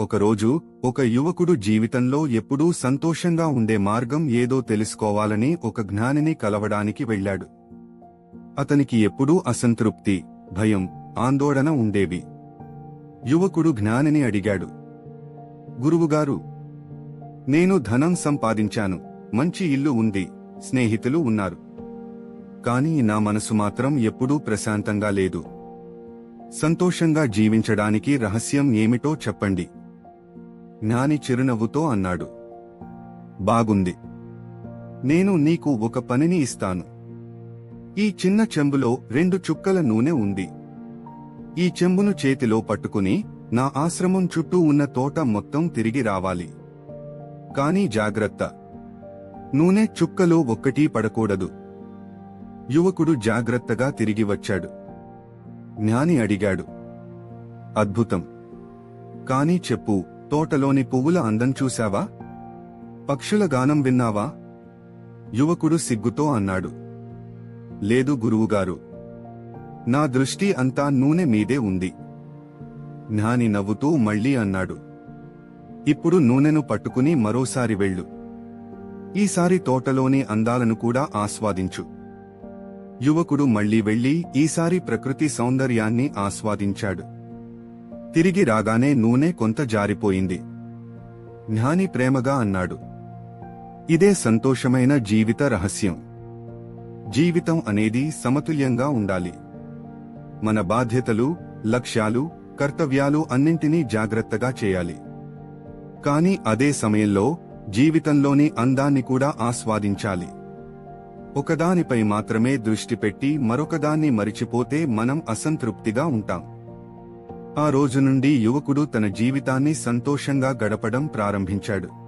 ఒకరోజు ఒక యువకుడు జీవితంలో ఎప్పుడూ సంతోషంగా ఉండే మార్గం ఏదో తెలుసుకోవాలని ఒక జ్ఞానిని కలవడానికి వెళ్ళాడు. అతనికి ఎప్పుడూ అసంతృప్తి భయం ఆందోళన ఉండేవి. యువకుడు జ్ఞానిని అడిగాడు. గురువుగారు నేను ధనం సంపాదించాను మంచి ఇల్లు ఉంది స్నేహితులు ఉన్నారు. కానీ నా మనసు మాత్రం ఎప్పుడూ ప్రశాంతంగా లేదు. సంతోషంగా జీవించడానికి రహస్యం ఏమిటో చెప్పండి. జ్ఞాని చిరునవ్వుతో అన్నాడు. బాగుంది. నేను నీకు ఒక పనిని ఇస్తాను. ఈ చిన్న చెంబులో రెండు చుక్కల నూనె ఉంది. ఈ చెంబును చేతిలో పట్టుకుని నా ఆశ్రమం చుట్టూ ఉన్న తోట మొత్తం తిరిగి రావాలి. కానీ జాగ్రత్త. నూనె చుక్కలో ఒక్కటీ పడకూడదు. యువకుడు జాగ్రత్తగా తిరిగి వచ్చాడు. జ్ఞాని అడిగాడు. అద్భుతం. కాని చెప్పు తోటలోని పువ్వుల అందం చూశావా? పక్షుల గానం విన్నావా? యువకుడు సిగ్గుతో అన్నాడు. లేదు గురువుగారు. నా దృష్టి అంతా నూనె మీదే ఉంది. జ్ఞాని నవ్వుతూ మళ్ళీ అన్నాడు. ఇప్పుడు నూనెను పట్టుకుని మరోసారి వెళ్ళు. ఈసారి తోటలోని అందాలను కూడా ఆస్వాదించు. యువకుడు మళ్ళీ వెళ్ళి ఈసారి ప్రకృతి సౌందర్యాన్ని ఆస్వాదించాడు. తిరిగి రాగానే నూనె కొంత జారిపోయింది. జ్ఞాని ప్రేమగా అన్నాడు. ఇదే సంతోషమైన జీవిత రహస్యం. జీవితం అనేది సమతుల్యంగా ఉండాలి. మన బాధ్యతలు లక్ష్యాలు కర్తవ్యాలు అన్నింటినీ జాగ్రత్తగా చేయాలి. కానీ అదే సమయంలో జీవితంలోని అందాన్ని కూడా ఆస్వాదించాలి. ఒకదానిపై మాత్రమే దృష్టి పెట్టి మరొకదాన్ని మరిచిపోతే మనం అసంతృప్తిగా ఉంటాం. ఆ రోజు నుండి యువకుడు తన జీవితాన్ని సంతోషంగా గడపడం ప్రారంభించాడు.